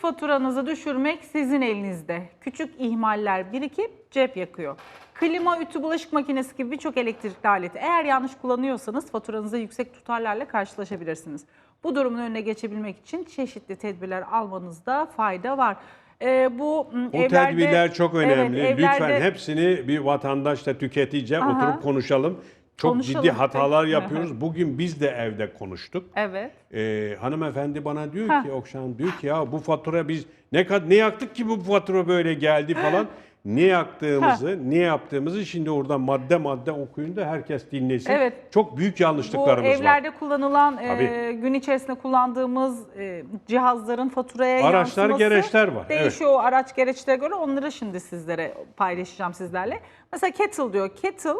faturanızı düşürmek sizin elinizde. Küçük ihmaller birikip cep yakıyor. Klima, ütü, bulaşık makinesi gibi birçok elektrikli aleti eğer yanlış kullanıyorsanız faturanıza yüksek tutarlarla karşılaşabilirsiniz. Bu durumun önüne geçebilmek için çeşitli tedbirler almanızda fayda var. Ee, bu O evlerde- tedbirler çok önemli. Evet, Lütfen evlerde- hepsini bir vatandaşla tüketici oturup konuşalım. Çok ciddi hatalar peki. yapıyoruz. Bugün biz de evde konuştuk. Evet. Ee, hanımefendi bana diyor Ha. ki Okşan diyor ki ya bu fatura biz ne ne yaktık ki bu fatura böyle geldi falan. Ne yaktığımızı, ne yaptığımızı şimdi orada madde madde okuyun da herkes dinlesin. Evet. Çok büyük Bu yanlışlıklarımız var. evlerde kullanılan, e, gün içerisinde kullandığımız e, cihazların faturaya Araçlar, yansıması gereçler var, evet. Değişiyor o araç gereçlere göre. Onları şimdi sizlere paylaşacağım sizlerle. Mesela kettle diyor. Kettle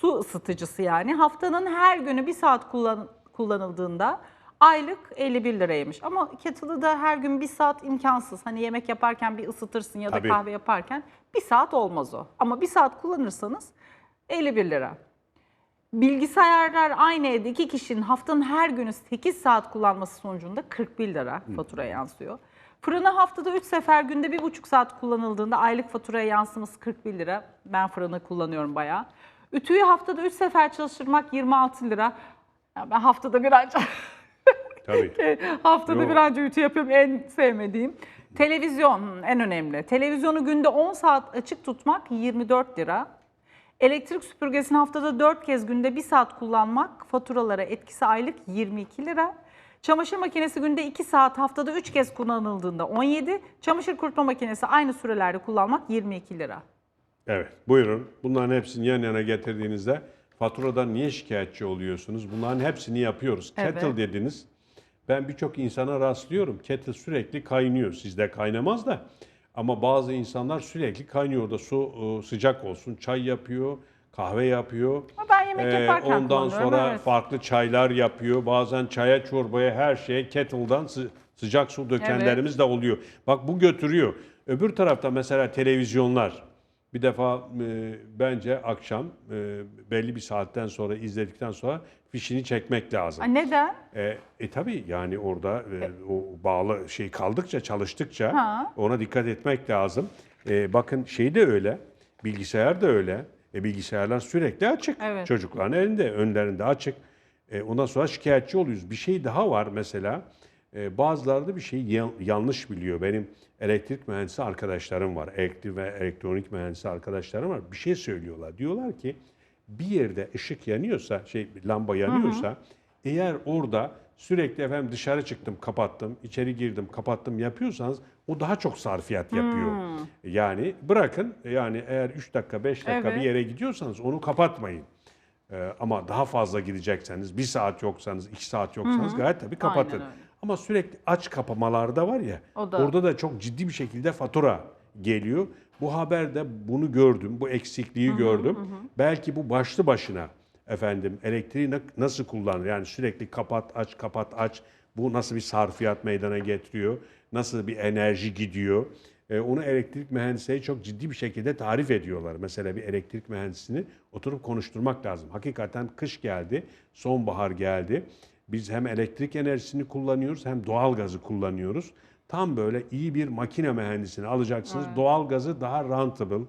su ısıtıcısı yani. Haftanın her günü bir saat kullan, kullanıldığında aylık 51 liraymış. Ama kettle'ı da her gün bir saat imkansız. Hani yemek yaparken bir ısıtırsın ya da Tabii. kahve yaparken bir saat olmaz o. Ama bir saat kullanırsanız 51 lira. Bilgisayarlar aynı evde iki kişinin haftanın her günü 8 saat kullanması sonucunda 41 lira faturaya yansıyor. Fırını haftada 3 sefer günde 1,5 saat kullanıldığında aylık faturaya yansıması 41 lira. Ben fırını kullanıyorum bayağı. Ütüyü haftada 3 sefer çalıştırmak 26 lira. Ya ben haftada bir ancak Tabii. haftada Yok. bir anca ütü yapıyorum en sevmediğim. Televizyon en önemli. Televizyonu günde 10 saat açık tutmak 24 lira. Elektrik süpürgesini haftada 4 kez günde 1 saat kullanmak faturalara etkisi aylık 22 lira. Çamaşır makinesi günde 2 saat haftada 3 kez kullanıldığında 17. Çamaşır kurutma makinesi aynı sürelerde kullanmak 22 lira. Evet, buyurun. Bunların hepsini yan yana getirdiğinizde faturadan niye şikayetçi oluyorsunuz? Bunların hepsini yapıyoruz. Evet. Kettle dediniz. Ben birçok insana rastlıyorum. Kettle sürekli kaynıyor. Sizde kaynamaz da. Ama bazı insanlar sürekli kaynıyor da su e, sıcak olsun. Çay yapıyor, kahve yapıyor. Ama ben yemek Ee, yaparken Ondan kullanıyorum, sonra evet. farklı çaylar yapıyor. Bazen çaya, çorbaya, her şeye kettle'dan sı- sıcak su dökenlerimiz de oluyor. Bak bu götürüyor. Öbür tarafta mesela televizyonlar. Bir defa e, bence akşam e, belli bir saatten sonra izledikten sonra fişini çekmek lazım. Aa, Neden? E, e tabii yani orada e, o bağlı şey kaldıkça çalıştıkça Ha. ona dikkat etmek lazım. E, bakın şey de öyle, bilgisayar da öyle. E, bilgisayarlar sürekli açık. Evet. Çocukların elinde, önlerinde açık. E, ondan sonra şikayetçi oluyoruz. Bir şey daha var mesela. E, bazıları da bir şeyi yan- yanlış biliyor. Benim elektrik mühendisi arkadaşlarım var. Elektrik ve elektronik mühendisi arkadaşlarım var. Bir şey söylüyorlar. Diyorlar ki bir yerde ışık yanıyorsa, şey lamba yanıyorsa eğer orada sürekli efendim dışarı çıktım, kapattım, içeri girdim, kapattım yapıyorsanız o daha çok sarfiyat yapıyor. Yani bırakın yani eğer 3 dakika 5 dakika Evet. bir yere gidiyorsanız onu kapatmayın. Ee, ama daha fazla gidecekseniz, bir saat yoksanız, iki saat yoksanız gayet tabii kapatın. Ama sürekli aç kapamalarda var ya, O da- orada da çok ciddi bir şekilde fatura geliyor. Bu haberde bunu gördüm, bu eksikliği gördüm. Belki bu başlı başına efendim elektriği na- nasıl kullanır? Yani sürekli kapat, aç, kapat, aç. Bu nasıl bir sarfiyat meydana getiriyor? Nasıl bir enerji gidiyor? Ee, onu elektrik mühendisleri çok ciddi bir şekilde tarif ediyorlar. Mesela bir elektrik mühendisini oturup konuşturmak lazım. Hakikaten kış geldi, sonbahar geldi. Biz hem elektrik enerjisini kullanıyoruz hem doğal gazı kullanıyoruz. Tam böyle iyi bir makine mühendisini alacaksınız. Doğal gazı daha rentable,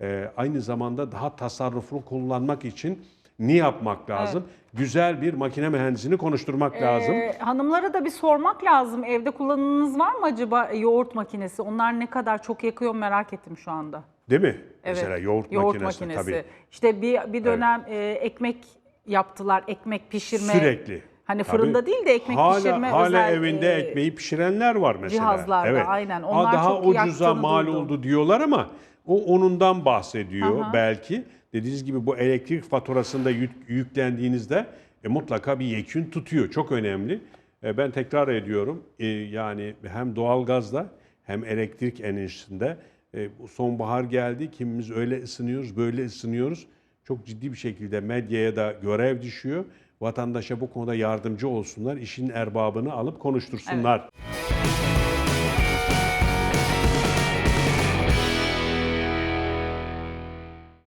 e, aynı zamanda daha tasarruflu kullanmak için ne yapmak lazım? Güzel bir makine mühendisini konuşturmak lazım. Ee, hanımlara da bir sormak lazım. Evde kullanımınız var mı acaba yoğurt makinesi? Onlar ne kadar çok yakıyor merak ettim şu anda. Değil mi? Evet. Mesela yoğurt, makinesi, tabii. İşte bir bir dönem e, ekmek yaptılar, ekmek pişirme. Sürekli. Hani Tabii. fırında değil de ekmek hala, pişirme hala özel, evinde e, ekmeği pişirenler var mesela. cihazlarda, aynen. Aa, Onlar daha çok ucuza mal duydum. oldu diyorlar ama o onundan bahsediyor Aha. belki. Dediğiniz gibi bu elektrik faturasında yük- yüklendiğinizde e, mutlaka bir yekün tutuyor. Çok önemli. E, ben tekrar ediyorum. E, yani hem doğalgazda hem elektrik enerjisinde e, sonbahar geldi. Kimimiz öyle ısınıyoruz, böyle ısınıyoruz. Çok ciddi bir şekilde medyaya da görev düşüyor. Vatandaşa bu konuda yardımcı olsunlar, işin erbabını alıp konuştursunlar.